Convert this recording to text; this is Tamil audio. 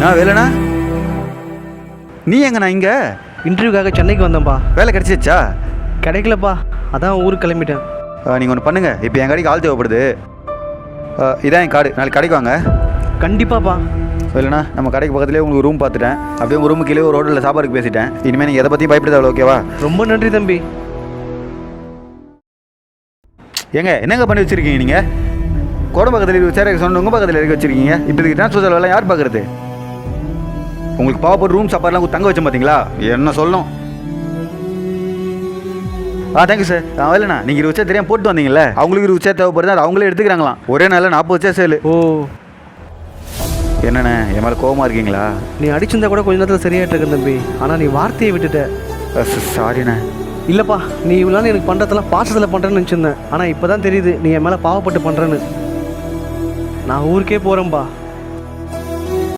நான் வேலைண்ணா நீ எங்கண்ணா இங்கே? இன்டர்வியூக்காக சென்னைக்கு வந்தேன்ப்பா வேலை கிடைச்சிச்சா கிடைக்கலப்பா. அதான் ஊருக்கு கிளம்பிட்டேன். நீங்கள் ஒன்று பண்ணுங்கள் இப்போ என் கடைக்கு ஆள் தேவைப்படுது. இதான் என் கார்டு. நாளைக்கு கடைக்கு வாங்க. கண்டிப்பாப்பா. இல்லைண்ணா நம்ம கடைக்கு பக்கத்துலேயே உங்களுக்கு ரூம் பார்த்துட்டேன். அப்படியே உங்கள் கீழே ஒரு ஹோட்டலில் சாப்பாடுக்கு பேசிட்டேன். இனிமேல் நீங்கள் எதை பற்றியும் பயப்பட தேவை ஓகேவா ரொம்ப நன்றி தம்பி. ஏங்க என்னங்க பண்ணி வச்சிருக்கீங்க நீங்கள் கோட பக்கத்தில் இருக்க சேர சொன்ன உங்கள் பக்கத்தில் இருக்க வச்சிருக்கீங்க. இப்போ இதுக்கு ட்ரான்ஸ்ஃபர் செலவெல்லாம் யார் பார்க்குறது உங்களுக்கு பாவப்போட்டு ரூம் சாப்பாடுலாம் தங்க வச்சேன் பார்த்தீங்களா என்ன சொல்லணும்? ஆ தேங்க்யூ சார் இல்லைண்ணா நீங்கள் இருபது சேர் தெரியாம போட்டு வந்தீங்கல்ல? அவங்களுக்கு இருபது சேர் தேவைப்படுது அது அவங்களே எடுத்துக்கிறாங்களாம். ஒரே நாளில் நாற்பது சேர் சேலு. ஓ. என்னண்ணே என் மேலே கோவமாக இருக்கீங்களா? நீ அடிச்சிருந்தா கூட கொஞ்ச நேரத்தில் சரியாயிட்டு இருக்க தம்பி. ஆனால் நீ வார்த்தையை விட்டுட்ட. சாரிண்ணே. இல்லைப்பா நீ இவ்வளோ எனக்கு பண்ணுறதெல்லாம் பாசத்தில் பண்ணுறேன்னு நினச்சிருந்தேன். ஆனால் இப்போ தான் தெரியுது நீ என் மேலே பாவப்பட்டு பண்ணுறேன்னு நான் ஊருக்கே போகிறேன்ப்பா